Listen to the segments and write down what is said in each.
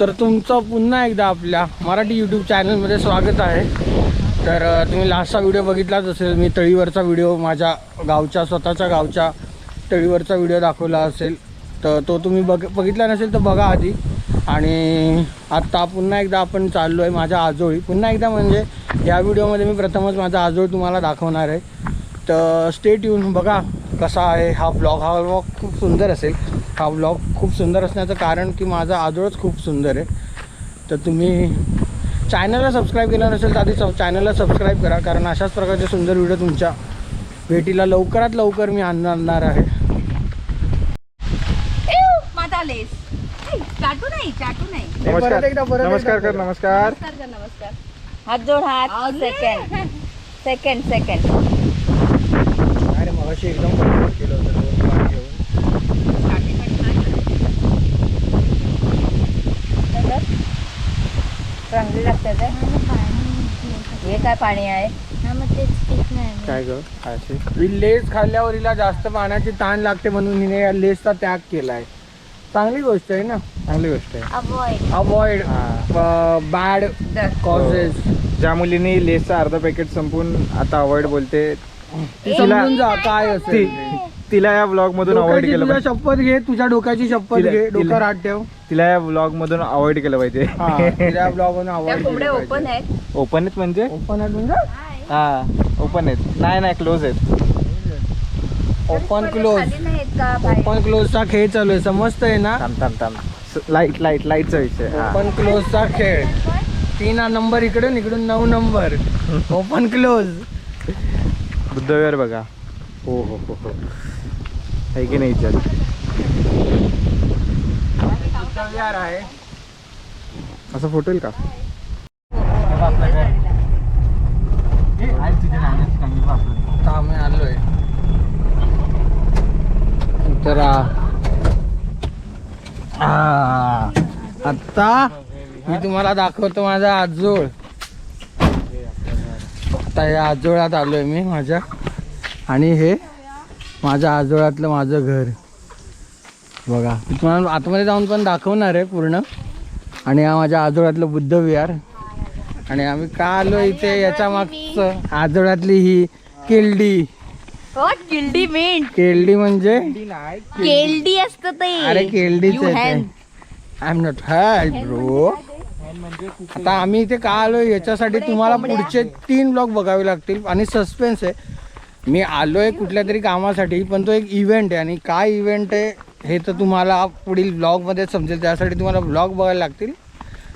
तर तुमचं पुन्हा एकदा आपल्या मराठी यूट्यूब चॅनलमध्ये स्वागत आहे. तर तुम्ही लास्टचा व्हिडिओ बघितलाच असेल मी तळीवरचा व्हिडिओ माझ्या गावच्या स्वतःच्या गावच्या तळीवरचा व्हिडिओ दाखवला असेल. तर तो तुम्ही बघ बघितला नसेल तर बघा आधी. आणि आत्ता पुन्हा एकदा आपण चाललो आहे माझ्या आजोळी. पुन्हा एकदा म्हणजे या व्हिडिओमध्ये मी प्रथमच माझा आजोळ तुम्हाला दाखवणार आहे. तर स्टेट येऊन बघा कसा आहे हा ब्लॉग हा ब्लॉग खूप सुंदर असेल. हा ब्लॉग खूप सुंदर असण्याचं कारण की माझा आजोळच खूप सुंदर आहे. तर तुम्ही चॅनलला सबस्क्राईब केलं नसेल तर आधी सब चॅनलला सबस्क्राईब करा. कारण अशाच प्रकारचे सुंदर व्हिडिओ तुमच्या भेटीला लवकरात लवकर मी आणणार आहे. माझा लेस ऐ, चाटू नाही चाटू नाही. परत नमस्कार एकदा, परत नमस्कार एकदा. कर नमस्कार. नमस्कार कर, नमस्कार. हात जोड हात. सेकंड सेकंड सेकंड मगाशी एकदम बरोबर केलं होतं दोन घेऊन. नाही. चांगली हे काय पाणी आहे? काय ग? काय असे ही लेस खाल्ल्यावर हिला जास्त पाण्याची ताण लागते म्हणून हिने या लेसचा त्याग केला आहे चांगली गोष्ट आहे ना? चांगली गोष्ट आहे. Avoid avoid. बॅड कॉजेस ज्या मुलीने लेसचं अर्ध पॅकेट संपून आता अवॉइड बोलते ती समजून जा काय असेल. ती ते. तिला या ब्लॉग मधून अवॉइड डोक्याची केलं तुझ्या पाहिजे. शपथ घे तुझ्या डोक्याची शपथ तिला- घे. तिला- डोक्यावर हात ठेव. तिला या ब्लॉग मधून अवॉइड केलं पाहिजे. हा तिला ब्लॉग त्या अवॉइड कोंबड्या ओपन आहेत. ओपन आहेत म्हणजे? ओपन आहे म्हणजे? हा ओपन आहेत. नाही नाही क्लोज आहेत. ओपन क्लोज खाली नाहीत का बाहेर? ओपन क्लोजचा खेळ चालू आहे समजतंय ना? थांब थांब थांब. लाइट लाइट लाईटचा विषय हा. ओपन क्लोजचा खेळ. तीन नंबर इकडून इकडून नऊ नंबर ओपन क्लोज बुद्धविहार बघा. हो हो हो हो. आहे की नाही इच्छा आहे. असं फोटो येईल का? आता आम्ही आलोय. तर आता मी तुम्हाला दाखवतो माझा आजोळ. आता या आजोळात आलोय मी माझ्या. आणि हे माझ्या आजोळातलं माझं घर. बघा मी तुम्हाला आतमध्ये जाऊन पण दाखवणार आहे पूर्ण. आणि हा माझ्या आजोळातलं बुद्ध विहार. आणि आम्ही का आलो इथे? याच्या मागचं आजोळातली ही केल्डी? गिल्डी मीन केल्डी म्हणजे? केल्डी असतं ते. अरे केल्डीच. I am not had bro आता आम्ही इथे का आलोय याच्यासाठी तुम्हाला पुढचे तीन ब्लॉग बघावे लागतील आणि सस्पेन्स आहे. मी आलोय कुठल्या तरी कामासाठी पण तो एक इव्हेंट आहे आणि काय इव्हेंट आहे हे तर तुम्हाला पुढील ब्लॉगमध्ये समजेल. त्यासाठी तुम्हाला ब्लॉग बघायला लागतील.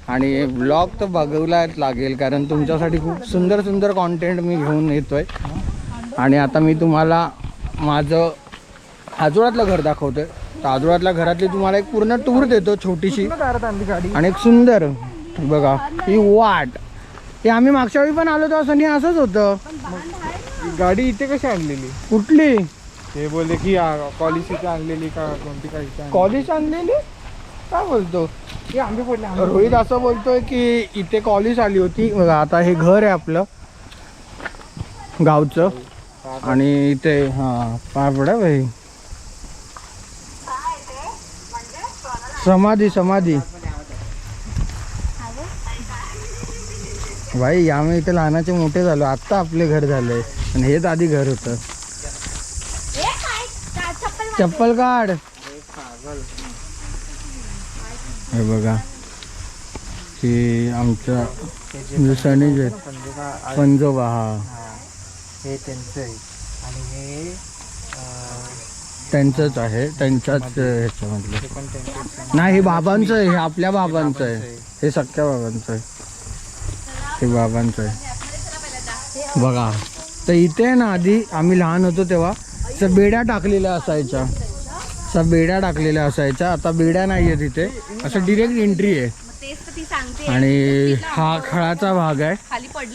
आणि ब्लॉग तर बघायलाच लागेल कारण तुमच्यासाठी खूप सुंदर सुंदर कॉन्टेंट मी घेऊन येतोय. आणि आता मी तुम्हाला माझं आजोळातलं घर दाखवतोय. तर आजोळातल्या घरातली तुम्हाला एक पूर्ण टूर देतो छोटीशी. आणि एक सुंदर बघा ही वाट. हे आम्ही मागच्या वेळी पण आलो तेव्हा सनी असंच होतं. गाडी इथे कशी आणलेली? कुठली? ते बोलले की कॉलेज इथे आणलेली का कोणती काय आणलेली? कॉलेज आणलेली? काय बोलतो? हे आंबे पडले रोहित असं बोलतोय की इथे कॉलेज आली होती. बघा आता हे घर आहे आपलं. गावचं. आणि इथे हा पाय पडा भाई. समाधी समाधी. भाई आम्ही इथे लहानाचे मोठे झालो. आत्ता आपले घर झालंय. आणि हेच आधी घर होतं. चप्पल काढ. हे बघा. की आमच्या दिवसांनी जे पंजोबा हा. हे त्यांचं आहे. आणि हे त्यांचंच आहे. त्यांच्याच ह्याच्यामधलं. हे नाही हे बाबांचं आहे. हे आपल्या बाबांचं आहे. हे सख्या बाबांचं आहे. हे बाबांचं आहे. बघा तर इथे ना आधी आम्ही लहान होतो तेव्हा असं बेड्या टाकलेल्या असायच्या. असं बेड्या टाकलेल्या असायच्या. आता बेड्या नाही आहे तिथे असं डिरेक्ट एंट्री आहे. आणि हा खळाचा भाग आहे.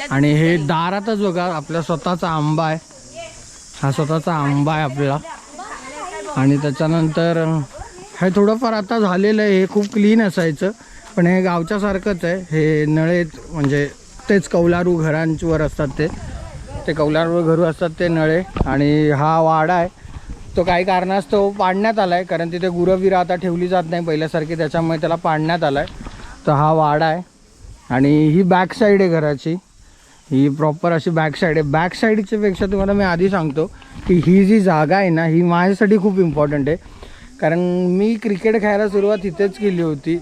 आणि हे दारातच बघा आपला स्वतःचा आंबा आहे. हा स्वतःचा आंबा आहे आपला. आणि त्याच्यानंतर हे थोडंफार आता झालेलं आहे. हे खूप क्लीन असायचं. पण हे गावच्यासारखंच आहे. हे नळे म्हणजे तेच कौलारू घरांवर असतात ते. ते कौलारू घरू असतात ते नळे आणि हा वाडा आहे. तो काही कारणास्तव पाडण्यात आला आहे कारण तिथे गुरं आता ठेवली जात नाही पहिल्यासारखी त्याच्यामुळे त्याला पाडण्यात आला आहे तर हा वाडा आहे आणि ही बॅक साईड आहे घराची. ही प्रॉपर अशी बॅक साईड आहे. बॅक साईडच्यापेक्षा तुम्हाला मी आधी सांगतो की ही जी जागा आहे ना ही माझ्यासाठी खूप इम्पॉर्टंट आहे. कारण मी क्रिकेट खेळायला सुरुवात इथेच केली होती.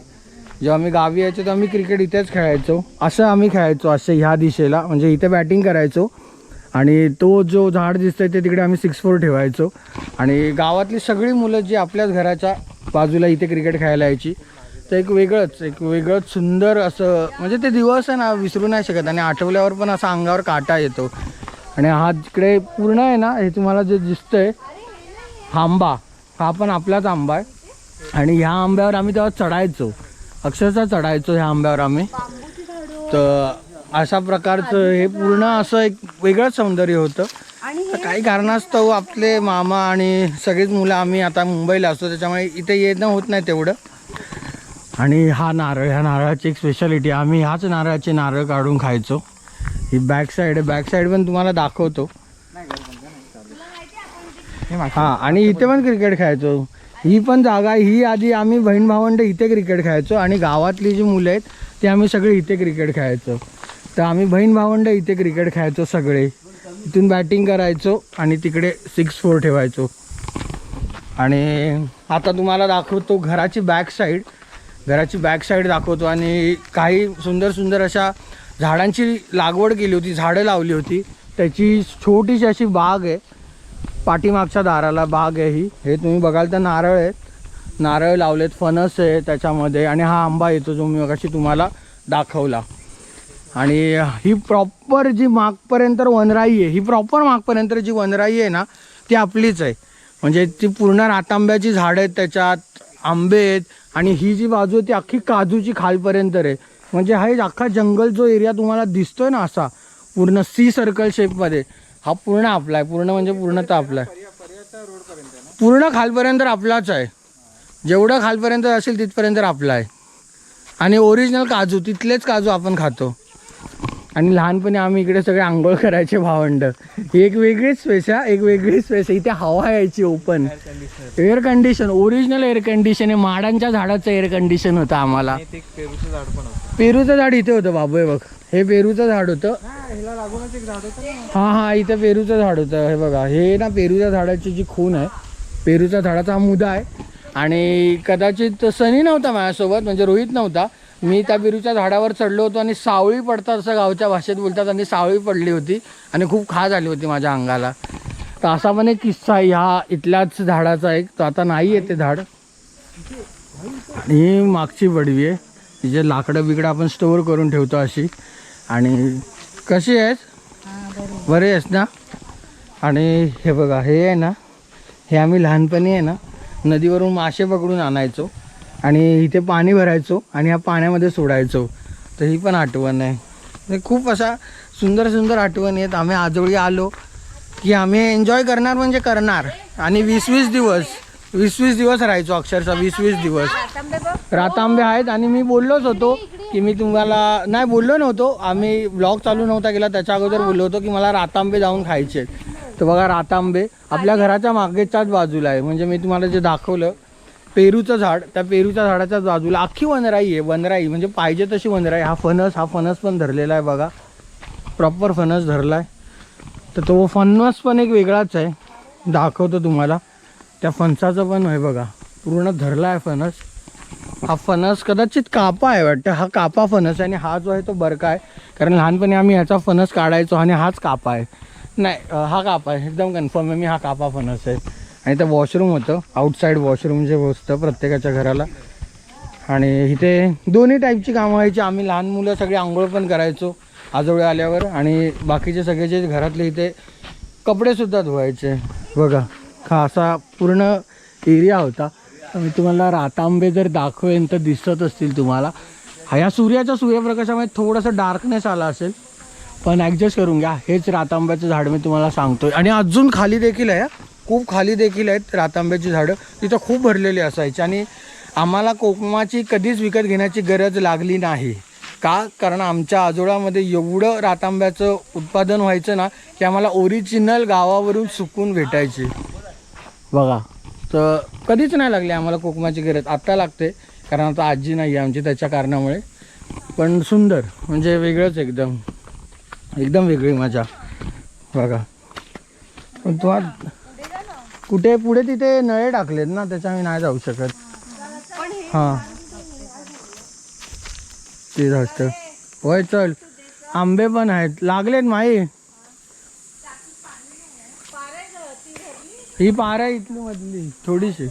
जेव्हा आम्ही गावी यायचो तेव्हा आम्ही क्रिकेट इथेच खेळायचो. असं आम्ही खेळायचो असं ह्या दिशेला. म्हणजे इथे बॅटिंग करायचो. आणि तो जो झाड दिसतंय ते तिकडे आम्ही सिक्स फोर ठेवायचो. आणि गावातली सगळी मुलं जी आपल्याच घराच्या बाजूला इथे क्रिकेट खेळायला यायची तर एक वेगळंच एक वेगळंच सुंदर असं म्हणजे ते दिवस आहे ना विसरू नाही शकत. आणि आठवल्यावर पण असा अंगावर काटा येतो. आणि हा तिकडे पूर्ण आहे ना हे तुम्हाला जे दिसतंय आंबा. हा पण आपलाच आंबा आहे. आणि ह्या आंब्यावर आम्ही तेव्हा चढायचो. अक्षरशः चढायचो ह्या आंब्यावर आम्ही. तर अशा प्रकारचं हे पूर्ण असं एक वेगळंच सौंदर्य होतं. तर काही कारणास्तव आपले मामा आणि सगळीच मुलं आम्ही आता मुंबईला असतो त्याच्यामुळे इथे येणं होत नाही तेवढं. आणि हा नारळ ह्या नारळाची एक स्पेशालिटी आम्ही ह्याच नारळाचे नारळ काढून खायचो. ही बॅक साईड आहे बॅक साईड पण तुम्हाला दाखवतो. हा आणि इथे पण क्रिकेट खेळायचो. ही पण जागा ही आधी आम्ही बहीण भावंड इथे क्रिकेट खेळायचो आणि गावातली जी मुलं आहेत ते आम्ही सगळे इथे क्रिकेट खेळायचो. तर आम्ही बहीण भावंड इथे क्रिकेट खेळायचो सगळे. इथून बॅटिंग करायचो आणि तिकडे सिक्स फोर ठेवायचो. आणि आता तुम्हाला दाखवतो घराची बॅक साईड घराची बॅक साईड दाखवतो आणि काही सुंदर सुंदर अशा झाडांची लागवड केली होती झाडं लावली होती. त्याची छोटीशी अशी बाग आहे. पाठीमागच्या दाराला बाग आहे ही. हे तुम्ही बघाल तर नारळ आहेत. नारळ लावलेत फणस आहे त्याच्यामध्ये. आणि हा आंबा येतो जो मी कशी तुम्हाला दाखवला. आणि ही प्रॉपर जी मागपर्यंत वनराई आहे ही प्रॉपर मागपर्यंत जी वनराई आहे ना ती आपलीच आहे. म्हणजे ती पूर्ण रातांब्याची झाडं आहेत त्याच्यात आंबे आहेत. आणि ही जी बाजू आहे ती अख्खी काजूची खालपर्यंत आहे म्हणजे हा एक अख्खा जंगल जो एरिया तुम्हाला दिसतोय ना असा पूर्ण सी सर्कल शेपमध्ये हा पूर्ण आपला आहे. पूर्ण म्हणजे पूर्णतः आपला आहे. पूर्ण खालपर्यंत आपलाच आहे. जेवढं खालपर्यंत असेल तिथपर्यंत आपला आहे. आणि ओरिजिनल काजू तिथलेच काजू आपण खातो. आणि लहानपणी आम्ही इकडे सगळे आंघोळ करायचे भावंड. एक वेगळीच स्पेस आहे एक वेगळीच स्पेस आहे इथे हवा यायची open air condition original air condition आहे. माडांच्या झाडाचं एअर कंडिशन होतं आम्हाला. पेरूचं झाड पण होतं. पेरूचं झाड इथे होतं. बाबू बघ. हे पेरूचं झाड होतं. ह्याला लागूनच एक झाड होतं. हा हा इथं पेरूचं झाड होतं. हे बघा हे ना पेरूच्या झाडाची जी खून आहे पेरूच्या झाडाचा हा मुदा आहे. आणि कदाचित सनी नव्हता माझ्यासोबत म्हणजे रोहित नव्हता. मी त्या पेरूच्या झाडावर चढलो होतो आणि सावळी पडतात असं गावच्या भाषेत बोलतात. आणि सावळी पडली होती आणि खूप खा झाली होती माझ्या अंगाला. तर असा पण एक किस्सा आहे ह्या इथल्याच झाडाचा एक. तो आता नाही आहे ते झाड. आणि ही मागची बडवी आहे. तिचे लाकडं बिकडं आपण स्टोअर करून ठेवतो अशी. आणि कशी आहेस? बरे. आहेस ना? आणि हे बघा हे आहे ना हे आम्ही लहानपणी आहे ना नदीवरून मासे पकडून आणायचो. आणि इथे पाणी भरायचो आणि ह्या पाण्यामध्ये सोडायचो. तर ही पण आठवण आहे. खूप अशा सुंदर सुंदर आठवणी आहेत. आम्ही आजोळी आलो की आम्ही एन्जॉय करणार म्हणजे करणार. आणि वीस वीस दिवस. वीस वीस दिवस राहायचो अक्षरशः वीस वीस दिवस. रातांबे आहेत आणि मी बोललोच होतो की मी तुम्हाला नाही बोललो नव्हतो. आम्ही ब्लॉग चालू नव्हता केला त्याच्या अगोदर बोललो होतो की मला रातांबे जाऊन खायचे तर बघा रातांबे आपल्या घराच्या मागेच्याच बाजूला आहे. म्हणजे मी तुम्हाला जे दाखवलं पेरूचं झाड त्या पेरूच्या झाडाच्याच बाजूला अख्खी वनराई आहे वनराई. म्हणजे पाहिजे तशी वनराई. हा फणस हा फणस पण धरलेला आहे बघा. प्रॉपर फणस धरला आहे तर तो फणस पण एक वेगळाच आहे. दाखवतो तुम्हाला. त्या फणसाचं पण आहे बघा पूर्ण धरला आहे फणस. हा फणस कदाचित कापा आहे वाटतं. हा कापा फणस आहे आणि हा जो आहे तो बरका आहे. कारण लहानपणी आम्ही ह्याचा फणस काढायचो आणि हाच कापा आहे. नाही हा कापा आहे. एकदम कन्फर्म आहे मी हा कापा फणस आहे. आणि ते वॉशरूम होतं. आउटसाईड वॉशरूम जे असतं प्रत्येकाच्या घराला. आणि इथे दोन्ही टाईपची कामं व्हायची. आम्ही लहान मुलं सगळे आंघोळ पण करायचो आजोळे आल्यावर. आणि बाकीचे सगळे जे घरातले इथे कपडेसुद्धा धुवायचे. बघा. हा असा पूर्ण एरिया होता. मी तुम्हाला रातांबे जर दाखवेन तर दिसत असतील तुम्हाला. ह्या या सूर्याच्या सूर्यप्रकाशामध्ये थोडंसं डार्कनेस आला असेल. पण ॲडजस्ट करून घ्या. हेच रातांब्याचं झाड मी तुम्हाला सांगतोय. आणि अजून खाली देखील आहे खूप खाली देखील आहेत रातांब्याची झाडं. तिथं खूप भरलेली असायची. आणि आम्हाला कोकमाची कधीच विकत घेण्याची गरज लागली नाही. का? कारण आमच्या आजोळामध्ये एवढं रातांब्याचं उत्पादन व्हायचं ना की आम्हाला ओरिजिनल गावावरून सुकून भेटायचे. बघा. तर कधीच नाही लागली आम्हाला कोकमाची गरज. आत्ता लागते कारण आता आजी नाही आहे आमची त्याच्या कारणामुळे. पण सुंदर म्हणजे वेगळंच एकदम. एकदम वेगळी मजा. बघा. पण तू कुठे पुढे तिथे नळे टाकलेत ना त्याच्या आम्ही नाही जाऊ शकत. हां. ते जास्त होय चल. आंबे पण आहेत. लागलेत माई. ही पार आहे इथली मधली थोडीशी.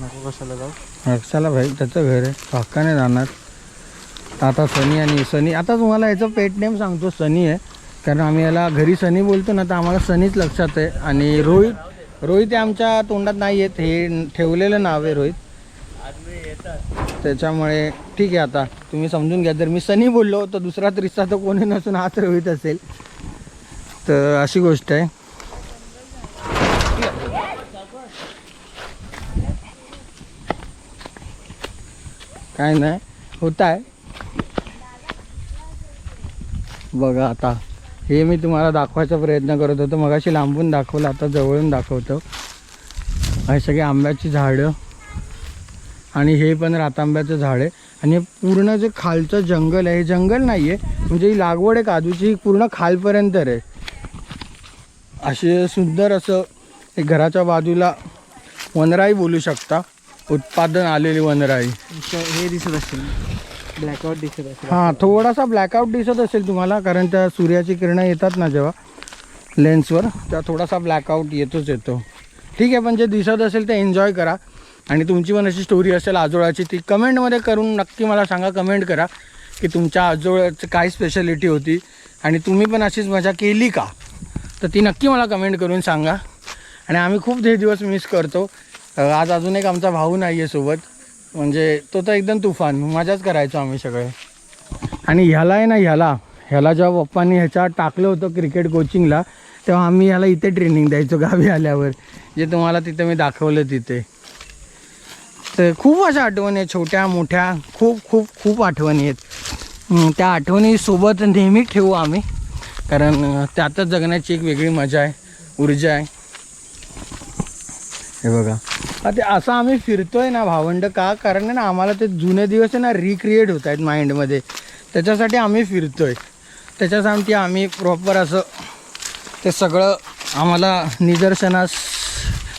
नको कशाला जाऊ? चला भाई त्याचं घर आहे. हक्काने जाणार. आता सनी आणि सनी आता तुम्हाला याचं पेट नेम सांगतो सनी आहे. कारण आम्ही याला घरी सनी बोलतो ना तर आम्हाला सनीच लक्षात आहे. आणि रोहित रोहित हे आमच्या तोंडात नाही येत हे ठेवलेलं नाव आहे रोहित. त्याच्यामुळे ठीक आहे आता. तुम्ही समजून घ्या. जर मी सनी बोललो तर दुसरा त्रिसा तर कोणी नसून हाच रोहित असेल. तर अशी गोष्ट आहे. काय नाही. होत आहे बघा आता. हे मी तुम्हाला दाखवायचा प्रयत्न करत होतो. मगाशी लांबून दाखवलं आता जवळून दाखवतो. हे सगळे आंब्याची झाडं. आणि हे पण रातांब्याचं झाड आहे. आणि पूर्ण जे खालचं जंगल आहे हे जंगल नाही आहे म्हणजे ही लागवड आहे काजूची पूर्ण खालपर्यंत आहे. असे सुंदर असं एक घराच्या बाजूला वनराई बोलू शकता. उत्पादन आलेली वनराई. हे दिसत असेल. ब्लॅकआउट दिसत असेल. हां थोडासा ब्लॅकआउट दिसत असेल तुम्हाला कारण त्या सूर्याची किरणं येतात ना जेव्हा लेन्सवर त्या थोडासा ब्लॅकआउट येतोच येतो. ठीक आहे पण जे दिसत असेल ते एन्जॉय करा. आणि तुमची पण अशी स्टोरी असेल आजोळाची ती कमेंटमध्ये करून नक्की मला सांगा कमेंट करा की तुमच्या आजोळाचं काय स्पेशालिटी होती आणि तुम्ही पण अशीच मजा केली का? तर ती नक्की मला कमेंट करून सांगा. आणि आम्ही खूप ते दिवस मिस करतो. आज अजून एक आमचा भाऊ नाही आहे सोबत. म्हणजे तो तर एकदम तुफान. मजाच करायचो आम्ही सगळे. आणि ह्याला आहे ना ह्याला ह्याला जेव्हा पप्पांनी ह्याच्या टाकलं होतं क्रिकेट कोचिंगला तेव्हा आम्ही ह्याला इथे ट्रेनिंग द्यायचो गावी आल्यावर. जे तुम्हाला तिथे मी दाखवलं तिथे. तर खूप अशा आठवणी आहेत छोट्या मोठ्या. खूप खूप खूप आठवणी आहेत. त्या आठवणीसोबत नेहमी ठेवू आम्ही. कारण त्यातच जगण्याची एक वेगळी मजा आहे ऊर्जा आहे. हे बघा. ते असं आम्ही फिरतोय ना भावंड का? कारण ना आम्हाला ते जुने दिवस आहे ना रिक्रिएट होत आहेत माइंडमध्ये त्याच्यासाठी आम्ही फिरतोय. त्याच्यासाठी आम्ही प्रॉपर असं ते सगळं आम्हाला निदर्शनास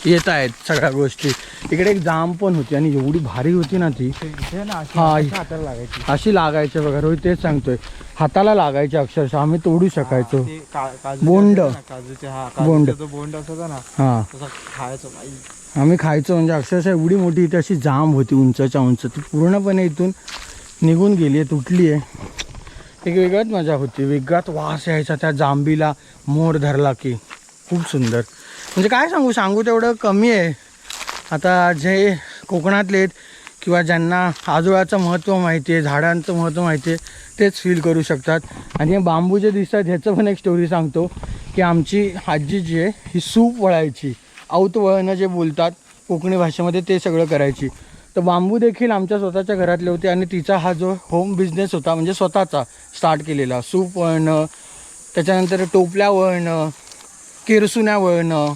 येत आहेत सगळ्या गोष्टी. इकडे एक जाम पण होती आणि एवढी भारी होती ना ती. हा. लागायची. अशी लागायची बघा रोहित तेच सांगतोय. हाताला लागायची अक्षरशः आम्ही तोडू शकायचो. बोंड. हा बोंड. बोंड असतो ना हां. खायचो. आम्ही खायचो म्हणजे अक्षरशः एवढी मोठी इथे अशी जाम होती उंचच्या उंच. ती पूर्णपणे इथून निघून गेली आहे तुटली आहे. एक वेगळाच मजा होती वेगळाच वास यायचा त्या जांबीला मोर धरला की. खूप सुंदर. म्हणजे काय सांगू? सांगू तेवढं कमी आहे. आता जे कोकणातले आहेत किंवा ज्यांना आजोळाचं महत्त्व माहिती आहे झाडांचं महत्त्व माहिती आहे तेच फील करू शकतात. आणि हे बांबू जे दिसतात ह्याचं पण एक स्टोरी सांगतो की आमची आजी जी आहे ही सूप वळायची. औत वळणं जे बोलतात कोकणी भाषेमध्ये ते सगळं करायची. तर बांबू देखील आमच्या स्वतःच्या घरातले होते आणि तिचा हा जो होम बिझनेस होता म्हणजे स्वतःचा स्टार्ट केलेला. सूप वळणं त्याच्यानंतर टोपल्या वळणं किरसुन्या वळणं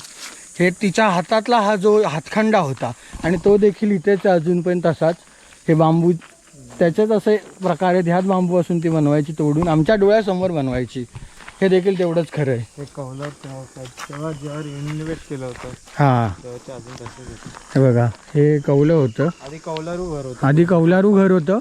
हे तिच्या हातातला हा जो हातखंडा होता आणि तो देखील इथेच अजून पण तसाच हे बांबू त्याच्याच असे प्रकारे ह्याच बांबू असून ती बनवायची तोडून आमच्या डोळ्यासमोर बनवायची. हे देखील तेवढंच खरं आहे. ते कौलर तेव्हा तेव्हा जेव्हा इन्व्हेस्ट केलं होतं. हां. तेव्हाचे अजून तसेच होते. हे बघा हे कौलं होतं. आधी कौलारू घर होतं. आधी कौलारू घर होतं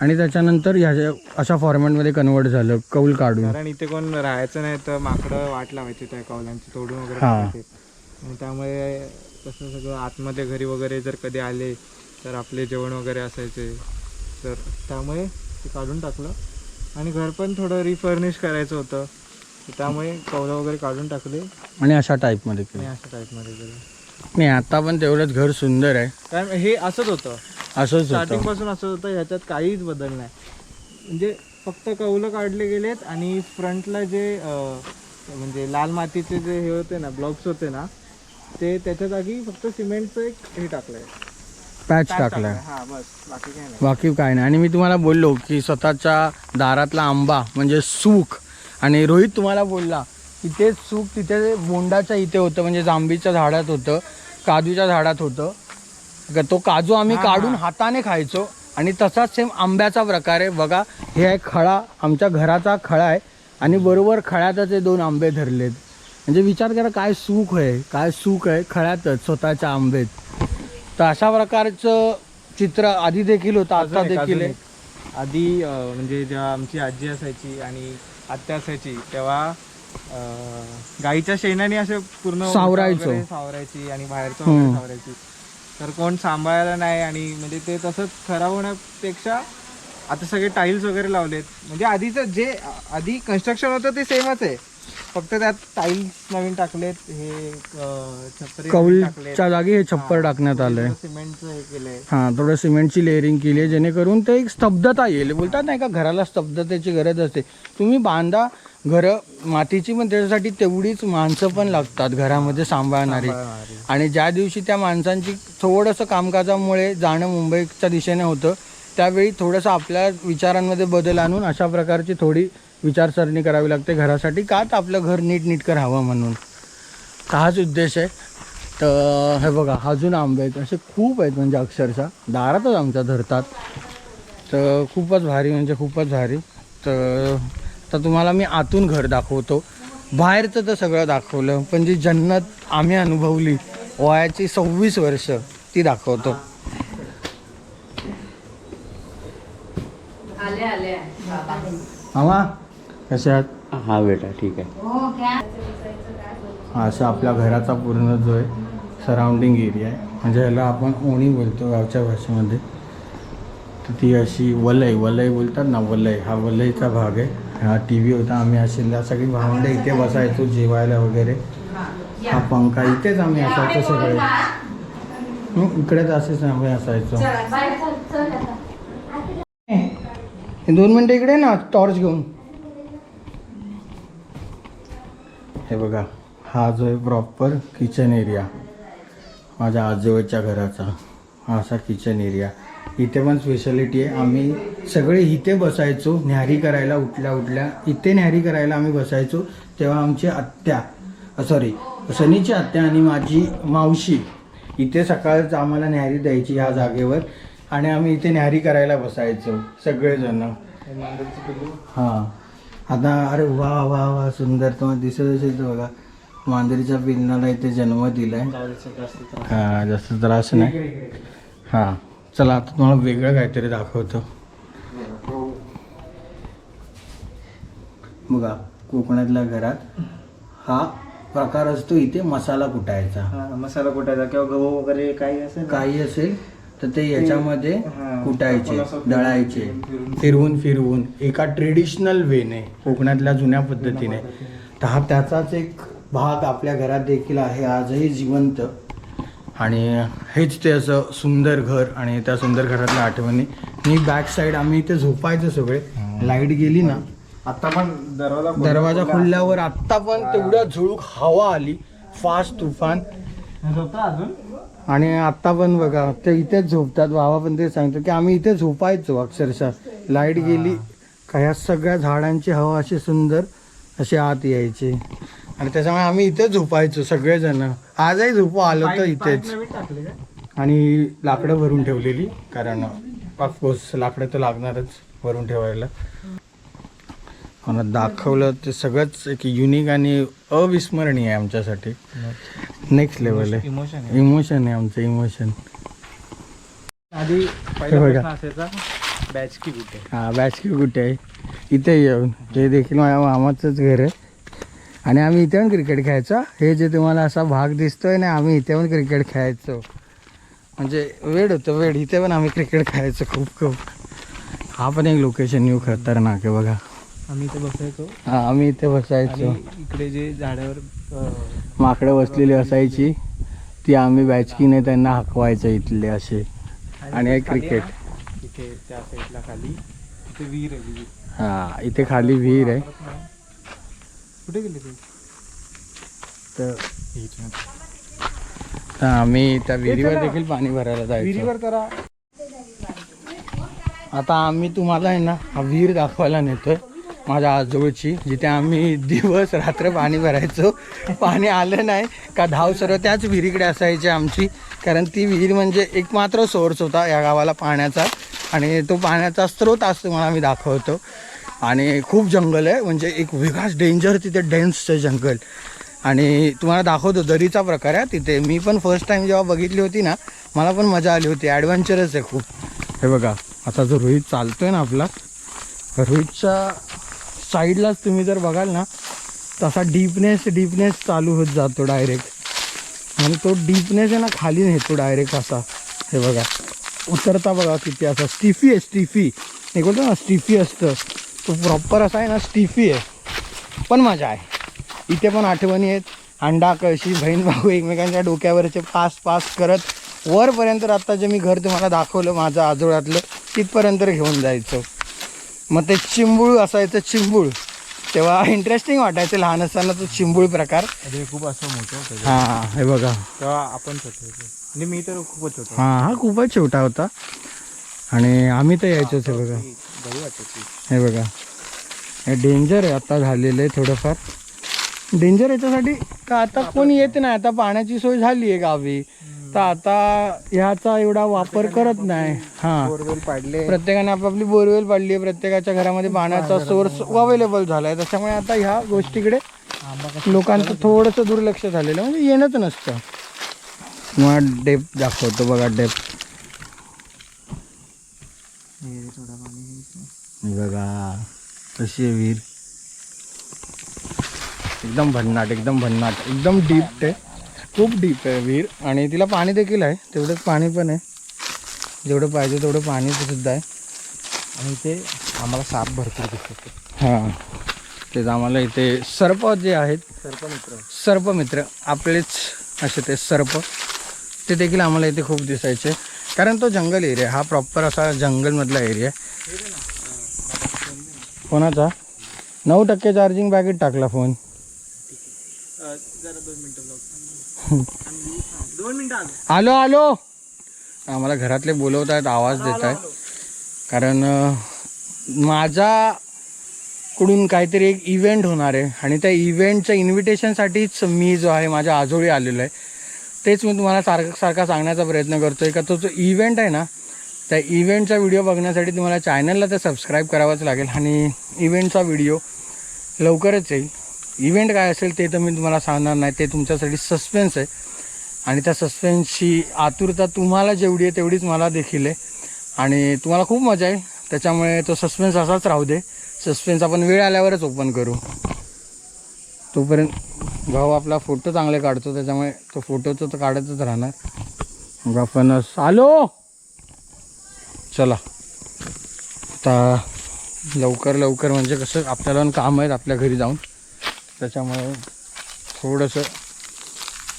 आणि त्याच्यानंतर ह्याच्या अशा फॉर्मॅटमध्ये कन्वर्ट झालं कौल काढून. कारण इथे कोण राहायचं नाही तर माकडं वाट लावायची त्या कौलांची तोडून वगैरे हा. टाकायचे. आणि त्यामुळे तसं सगळं आतमध्ये घरी वगैरे जर कधी आले तर आपले जेवण वगैरे असायचे. तर त्यामुळे ते काढून टाकलं. आणि घर पण थोडं रिफर्निश करायचं होतं. त्यामुळे कौलं वगैरे काढून टाकले. आणि अशा टाईपमध्ये केलं. अशा टाईपमध्ये केलं. नाही आता पण तेवढंच घर सुंदर आहे. कारण हे असंच होतं. असंच स्टार्टिंगपासून असं होतं ह्याच्यात काहीच बदल नाही. म्हणजे फक्त कौलं काढले गेलेत आणि फ्रंटला जे म्हणजे लाल मातीचे जे हे होते ना ब्लॉक्स होते ना ते त्याच्या जागी फक्त सिमेंटचं एक हे टाकलंय. पॅच पॅच टाकलाय. हा बस. बाकी काय नाही. बाकी काय नाही. आणि मी तुम्हाला बोललो की स्वतःच्या दारातला आंबा म्हणजे सूक आणि रोहित तुम्हाला बोलला की ते सूक तिथे बोंडाच्या इथे होतं म्हणजे जांबीच्या झाडात होतं काजूच्या झाडात होतं. ग- तो काजू आम्ही काढून. हाताने खायचो आणि तसाच सेम आंब्याचा प्रकार आहे. बघा हे आहे खळा आमच्या घराचा खळा आहे आणि बरोबर खळ्यातच हे दोन आंबे धरलेत. म्हणजे विचार करा काय सुख आहे काय सुख आहे खळ्यातच स्वतःच्या आंबेत तर अशा प्रकारचं चित्र आधी देखील होतं आता अजून एक- देखील अजून आहे एक. आधी अं, म्हणजे जेव्हा आमची आजी असायची आणि आत्या असायची तेव्हा अं, गाईच्या शेणाने असे पूर्ण सावरायचो. वगैरे सावरायची आणि बाहेरचं हम्म. सावरायची तर कोण सांभाळायला नाही आणि म्हणजे ते तसंच खराब होण्यापेक्षा आता सगळे टाईल्स वगैरे लावलेत म्हणजे आधीचं जे आधी कन्स्ट्रक्शन होतं ते सेमच आहे फक्त त्यात टाईल्स नवीन टाकलेत हे अं, छपरी नवीन टाकलेत. कौलच्या जागी हे छप्पर टाकण्यात आलंय. सिमेंटचं हे केलंय. हां थोडं सिमेंटची लेअरिंग केली आहे जेणेकरून ते एक स्तब्धता येईल. बोलतात नाही का घराला स्तब्धतेची गरज असते. तुम्ही बांधा घरं मातीची पण त्याच्यासाठी तेवढीच माणसं पण लागतात घरामध्ये सांभाळणारी. सांभाळणारी. आणि ज्या दिवशी त्या माणसांची थोडंसं कामकाजामुळे जाणं मुंबईच्या दिशेने होतं त्यावेळी थोडंसं आपल्या विचारांमध्ये बदल आणून अशा प्रकारची थोडी विचारसरणी करावी लागते घरासाठी. का तर आपलं घर नीटनीटकं राहावं म्हणून. तर हाच उद्देश आहे. तर हे बघा अजून आंबे आहेत. असे खूप आहेत म्हणजे अक्षरशः. दारातच आमच्या धरतात. तर खूपच भारी म्हणजे खूपच भारी. तर तर तुम्हाला मी आतून घर दाखवतो. बाहेरचं तर सगळं दाखवलं पण जी जन्नत आम्ही अनुभवली वयाची सव्वीस वर्ष ती दाखवतो. आले आले. मामा? कसे आहात हा बेटा ठीक आहे. हो क्या हा असा आपल्या घराचा पूर्ण जो आहे सराउंडिंग एरिया आहे. म्हणजे ह्याला आपण ओणी बोलतो गावच्या भाषेमध्ये. तर ती अशी वलय वलय बोलतात ना वलय. हा वलयचा भाग आहे. हा टी व्ही होता आम्ही असेल सगळी भावंडे इथे बसायचो जेवायला वगैरे. हा पंखा इथेच आम्ही असायचो सगळे. इकडेच असेच आम्ही असायचो. हे दोन मिनटं इकडे ना टॉर्च घेऊन. हे बघा हा जो आहे प्रॉपर किचन एरिया माझ्या आजोबाच्या घराचा हा असा किचन एरिया इथे पण स्पेशालिटी आहे. आम्ही सगळे इथे बसायचो न्याहारी करायला उठल्या उठल्या. इथे न्याहारी करायला आम्ही बसायचो तेव्हा आमची आत्या सॉरी सनीची आत्या आणि माझी मावशी इथे सकाळच आम्हाला न्याहारी द्यायची ह्या जागेवर. आणि आम्ही इथे न्याहारी करायला बसायचो सगळेजण. हां. आता अरे वा वा वा सुंदर. तुम्हाला दिसत असेल तर बघा. मांजरीच्या पिल्लाला इथे जन्म दिलाय. हा जास्त त्रास नाही. हां चला आता तुम्हाला वेगळं काहीतरी दाखवतो. बघा कोकणातल्या घरात हा प्रकार असतो इथे मसाला कुटायचा. हा, मसाला कुटायचा किंवा गहू वगैरे काही असेल काही असेल. तर ते याच्यामध्ये कुटायचे दळायचे. फिरवून- फिरवून एका ट्रेडिशनल वेने कोकणातल्या जुन्या पद्धतीने. तर हा त्याचाच एक भाग आपल्या घरात देखील आहे आजही जिवंत. आणि हेच ते असं सुंदर घर आणि त्या सुंदर घरातल्या आठवणी. मी बॅक साईड आम्ही इथे झोपायचो सगळे. लाइट गेली ना. आता पण दरवाजा दरवाजा खोलला खोलल्यावर आत्ता पण तेवढ्या झुळूक हवा आली. फास्ट तुफान. झोपता अजून? आणि आत्ता पण बघा ते इथेच झोपतात. बाबा पण ते सांगतो की आम्ही इथे झोपायचो अक्षरशः. लाइट गेली का ह्या सगळ्या झाडांची हवा अशी सुंदर अशी आत यायची. आणि त्याच्यामुळे आम्ही इथेच झोपायचो सगळेजण. आजही झोपू आलो तर इथेच. आणि लाकडं भरून ठेवलेली कारण ऑफकोर्स लाकडं तर लागणारच भरून ठेवायला. मला दाखवलं ते सगळंच एक युनिक आणि अविस्मरणीय आहे आमच्यासाठी. नेक्स्ट लेवल आहे. इमोशन आहे. इमोशन आहे आमचं इमोशन आधी पहिला बघा. प्रश्न असायचा बॅच की कुठे? हा बॅच की कुठे आहे? इथे येऊन. हे देखील माझ्या मामाचंच घर आहे. आणि आम्ही इथे पण क्रिकेट खेळायचो. हे जे तुम्हाला असा भाग दिसतोय ना आम्ही इथे पण क्रिकेट खेळायचो. म्हणजे वेळ होतं वेळ इथे पण आम्ही क्रिकेट खेळायचो खूप खूप. हा पण एक लोकेशन न्यू खतरनाक आहे बघा. आम्ही इथे बसायचो. हा आम्ही इथे बसायचो. आणि इकडे जे झाडावर अं, माकडं बसलेली असायची ती आम्ही बॅचकीने त्यांना हाकवायचं इथले असे. आणि खाली क्रिकेट. इथे त्या साईडला खाली इथे विहीर आहे विहीर. हा इथे खाली विहीर आहे. कुठे गेले ते? तर तर आम्ही त्या विहिरीवर देखील पाणी भरायला जायचो. विहिरीवर करा. आता आम्ही तुम्हाला आहे ना हा विहीर दाखवायला नेतोय. माझ्या आजोळची जिथे आम्ही दिवस रात्र पाणी भरायचो. पाणी आलं नाही का धाव सर्व त्याच विहिरीकडे असायची आमची. कारण ती विहीर म्हणजे एकमात्र सोर्स होता या गावाला पाण्याचा. आणि तो पाण्याचा स्रोत असतो म्हणून आम्ही दाखवतो. आणि खूप जंगल आहे म्हणजे एक वेगळाच डेंजर तिथे डेन्सचं जंगल. आणि तुम्हाला दाखवतो दरीचा प्रकार आहे. तिथे मी पण फर्स्ट टाईम जेव्हा बघितली होती ना मला पण मजा आली होती. ॲडव्हेंचरच आहे खूप. हे बघा आता जो रोहित चालतोय ना आपला रोहितचा साईडलाच तुम्ही जर बघाल ना तसा डीपनेस डीपनेस चालू होत जातो डायरेक्ट. आणि तो डीपनेस आहे ना खाली नेतो डायरेक्ट असा. हे बघा. उतरता बघा किती असा. स्टिफी आहे स्टिफी. हे बोलतो ना स्टिफी असतं. तो प्रॉपर असा आहे ना स्टिफी आहे. पण मजा आहे. इथे पण आठवणी आहेत. अंडा कळशी बहीण भाऊ एकमेकांच्या डोक्यावरचे पास पास करत वरपर्यंत आत्ता जे मी घर तुम्हाला दाखवलं माझं आजोळ्यातलं तिथपर्यंत घेऊन जायचं. मग ते चिंबूळ असायचं चिंबूळ. तेव्हा इंटरेस्टिंग वाटायचं लहान असताना तो चिंबूळ प्रकार. अरे खूप असं मोठं होतं हां हे बघा. तेव्हा आपण छोटे होतो. आणि मी तर खूपच होतो हां हा खूपच छोटा होता. आणि आम्ही तर यायचोच हे बघा. वाटत हे बघा. हे डेंजर आहे आता झालेलं आहे थोडंफार. डेंजर याच्यासाठी का आता कोणी येत नाही? आता पाण्याची सोय झाली आहे गावी. तर आता ह्याचा एवढा वापर करत नाही. हा. बोरवेल पाडले प्रत्येकाने आपापली बोरवेल पाडली आहे. प्रत्येकाच्या घरामध्ये पाण्याचा सोर्स अवेलेबल झाला आहे त्याच्यामुळे आता ह्या गोष्टीकडे लोकांचं थोडंसं दुर्लक्ष झालेलं म्हणजे येणंच नसतं. मग डेप दाखवतो बघा डेप बघा कशी आहे विहीर? एकदम भन्नाट एकदम भन्नाट एकदम डीप आहे. खूप डीप आहे विहीर. आणि तिला पाणी देखील आहे. तेवढंच पाणी पण आहे. जेवढं पाहिजे तेवढं पाणी सुद्धा आहे. आणि इथे आम्हाला साप भरपूर दिसत. हां. तेच आम्हाला इथे सर्प जे आहेत सर्पमित्र. सर्पमित्र आपलेच असे ते सर्प ते देखील आम्हाला इथे खूप दिसायचे. कारण तो जंगल एरिया हा प्रॉपर असा जंगलमधला एरिया आहे. कोणाचा? नऊ टक्के चार्जिंग बॅगेत टाकला फोन आलो. आलो आम्हाला घरातले बोलवत आहेत आवाज देत आहेत कारण माझ्याकडून काहीतरी एक इव्हेंट होणार आहे. आणि त्या इव्हेंटच्या इन्व्हिटेशनसाठीच मी जो आहे माझ्या आजोळी आलेलो आहे. तेच मी तुम्हाला सारखं सारखा सांगण्याचा प्रयत्न करतो आहे का तो जो इव्हेंट आहे ना त्या इव्हेंटचा व्हिडिओ बघण्यासाठी तुम्हाला चॅनलला तर सबस्क्राईब करावंच लागेल. आणि इव्हेंटचा व्हिडिओ लवकरच येईल. इव्हेंट काय असेल ते तर मी तुम्हाला सांगणार नाही. ते तुमच्यासाठी सस्पेन्स आहे. आणि त्या सस्पेन्सची आतुरता तुम्हाला जेवढी आहे तेवढीच मला देखील आहे. आणि तुम्हाला खूप मजा येईल. त्याच्यामुळे तो सस्पेन्स असाच राहू दे. सस्पेन्स आपण वेळ आल्यावरच ओपन करू. तोपर्यंत भाऊ आपला फोटो चांगले काढतो. त्याच्यामुळे तो फोटोचं तर काढतच राहणार. मग आपण आलो चला. आता लवकर लवकर म्हणजे कसं आपल्याला पण काम आहेत आपल्या घरी जाऊन. त्याच्यामुळे थोडंसं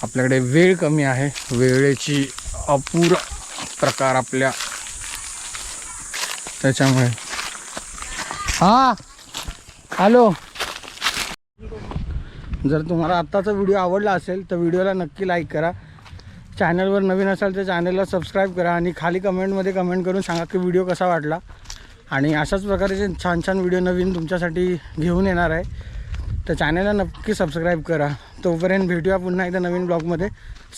आपल्याकडे वेळ कमी आहे. वेळेची अपूर प्रकार आपल्या त्याच्यामुळे. हा हॅलो. जर तुम्हाला आत्ताचा व्हिडिओ आवडला असेल तर व्हिडिओला नक्की लाईक करा. चॅनलवर नवीन असाल तर चॅनलला सबस्क्राईब करा आणि खाली कमेंटमध्ये कमेंट करून सांगा की व्हिडिओ कसा वाटला. आणि अशाच प्रकारचे छान छान व्हिडिओ नवीन तुमच्यासाठी घेऊन येणार आहे. तर चॅनलला नक्की सबस्क्राईब करा. तोपर्यंत भेटूया पुन्हा एकदा नवीन ब्लॉगमध्ये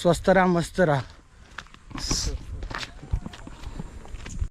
स्वस्त राहा मस्त राहा.